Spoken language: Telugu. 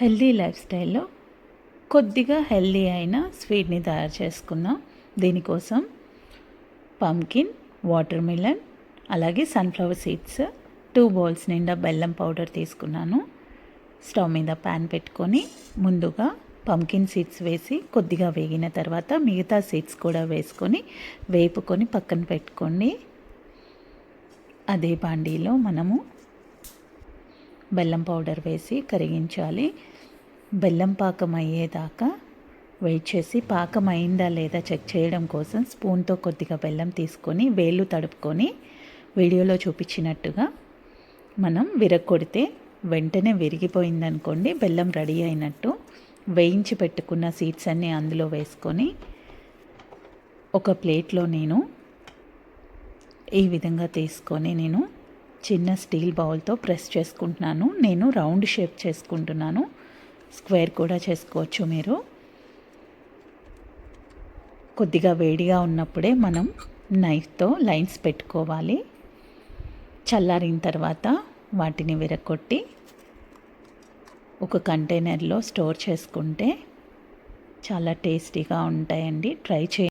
హెల్దీ లైఫ్ స్టైల్లో కొద్దిగా హెల్దీ అయిన స్వీట్ని తయారు చేసుకుందాం. దీనికోసం పంకిన్ వాటర్ మిలన్ అలాగే సన్ఫ్లవర్ సీడ్స్ టూ బౌల్స్ నిండా బెల్లం పౌడర్ తీసుకున్నాను. స్టవ్ మీద ప్యాన్ పెట్టుకొని ముందుగా పంకిన్ సీడ్స్ వేసి కొద్దిగా వేగిన తర్వాత మిగతా సీడ్స్ కూడా వేసుకొని వేపుకొని పక్కన పెట్టుకోండి. అదే బాండీలో మనము బెల్లం పౌడర్ వేసి కరిగించాలి. బెల్లం పాకం అయ్యేదాకా వెయిట్ చేసి పాకం అయిందా లేదా చెక్ చేయడం కోసం స్పూన్తో కొద్దిగా బెల్లం తీసుకొని వేళ్ళు తడుపుకొని వీడియోలో చూపించినట్టుగా మనం విరగొడితే వెంటనే విరిగిపోయిందనుకోండి బెల్లం రెడీ అయినట్టు వేయించి పెట్టుకున్న సీడ్స్ అన్నీ అందులో వేసుకొని ఒక ప్లేట్లో నేను ఈ విధంగా తీసుకొని నేను చిన్న స్టీల్ బౌల్తో ప్రెస్ చేసుకుంటున్నాను. నేను రౌండ్ షేప్ చేసుకుంటున్నాను. స్క్వేర్ కూడా చేసుకోవచ్చు మీరు. కొద్దిగా వేడిగా ఉన్నప్పుడే మనం నైఫ్తో లైన్స్ పెట్టుకోవాలి. చల్లారిన తర్వాత వాటిని విరగొట్టి ఒక కంటైనర్లో స్టోర్ చేసుకుంటే చాలా టేస్టీగా ఉంటాయండి. ట్రై చేయండి.